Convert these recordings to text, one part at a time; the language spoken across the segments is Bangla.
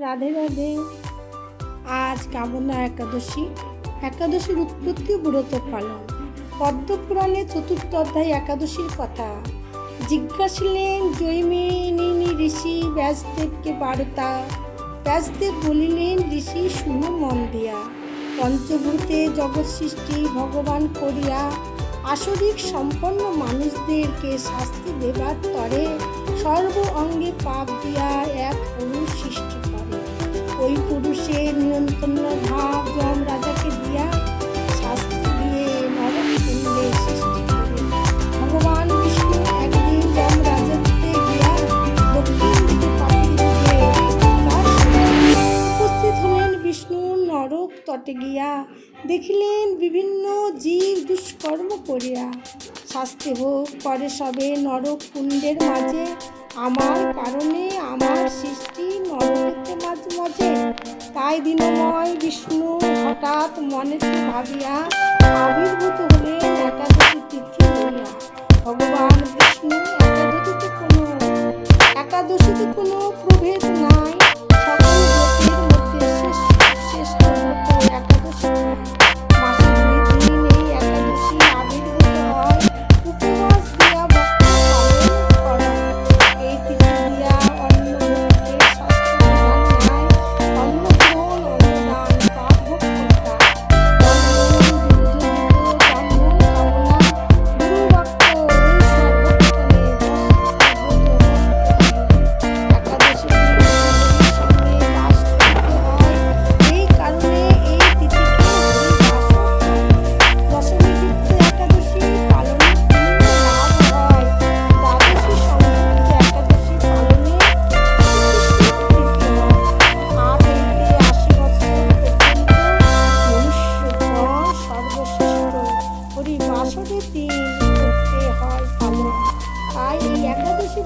রাধে রাধে। আজ কামনা একাদশী। একাদশীর উৎপত্তি ব্রত পালন। পদ্মপুরাণে চতুর্থ অধ্যায় একাদশীর কথা। জিজ্ঞাসিলেন জৈমিনী ঋষি, ব্যাসদেবকে বারতা। ব্যাসদেব বলিলেন, ঋষি, শুনো মন দিয়া। পঞ্চভূতে জগৎ সৃষ্টি, ভগবান করিয়া আসরিক সম্পন্ন মানুষদেরকে শাস্তি দেবার তরে সর্ব অঙ্গে পাপ দিয়া তটে গিয়া দেখিলেন বিভিন্ন জীব দুষ্কর্ম করিয়া। শাস্তি হোক করে সবে নরক কুণ্ডের মাঝে। আমার কারণে আমার সৃষ্টি নরকেতে মাঝে মাঝে। তাই দিনময় বিষ্ণু হঠাৎ মনেতে ভাবিয়া আবির্ভূত হলেন একাদশী তিথি হইয়া ভগবান বিষ্ণু একাদশীতে কোনো একাদশীতে কোনো প্রভেদ নাই। একাদশী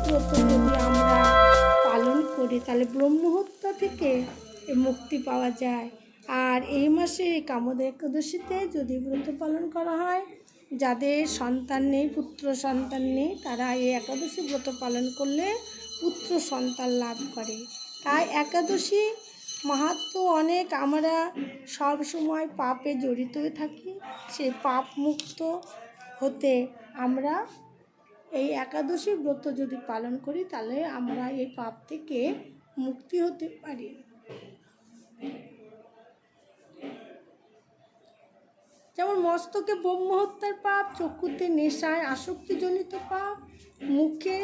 ব্রত যদি আমরা পালন করি, তাহলে ব্রহ্মহত্যা থেকে মুক্তি পাওয়া যায়। আর এই মাসে কামদ একাদশীতে যদি ব্রত পালন করা হয়, যাদের সন্তান নেই, পুত্র সন্তান নেই, তারা এই একাদশী ব্রত পালন করলে পুত্র সন্তান লাভ করে। তাই একাদশী মাহাত্ম অনেক আমরা সব সময় পাপে জড়িত হয়ে থাকি সেই পাপ মুক্ত হতে আমরা এই একাদশী ব্রত যদি পালন করি, তাহলে আমরা এই পাপ থেকে মুক্তি হতে পারি। যেমন মস্তকে ব্রহ্ম হত্যার পাপ, চক্ষুতে নেশায় আসক্তিজনিত পাপ, মুখে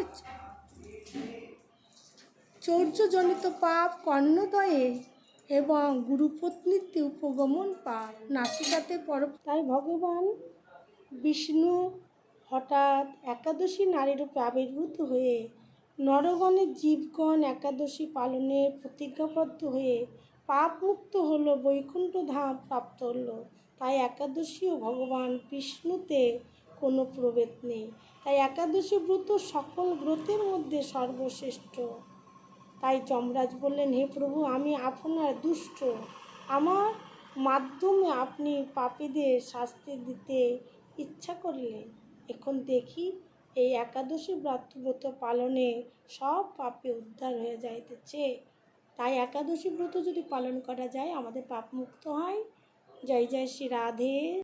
চৌর্যজনিত পাপ কর্ণদয়ে এবং গুরুপত্নীতে উপগমন পাপ, নাসিকাতে পর তাই ভগবান বিষ্ণু হঠাৎ একাদশী নারীরূপে আবির্ভূত হয়ে নরগণের জীবগণ একাদশী পালনে প্রতিজ্ঞাবদ্ধ হয়ে পাপ মুক্ত হলো বৈকুণ্ঠ ধাম প্রাপ্ত হলো। তাই একাদশী ও ভগবান বিষ্ণুতে কোনো প্রভেদ নেই। তাই একাদশী ব্রত সকল ব্রতের মধ্যে সর্বশ্রেষ্ঠ। তাই যমরাজ বললেন, হে প্রভু, আমি আপনার দুষ্ট। আমার মাধ্যমে আপনি পাপীদের শাস্তি দিতে ইচ্ছা করলেন। এখন দেখি এই একাদশী ব্রত পালনে সব পাপে উদ্ধার হয়ে যাইতেছে। তাই একাদশী ব্রত যদি পালন করা যায়, আমাদের পাপ মুক্ত হয়। জয় জয় শ্রী রাধে।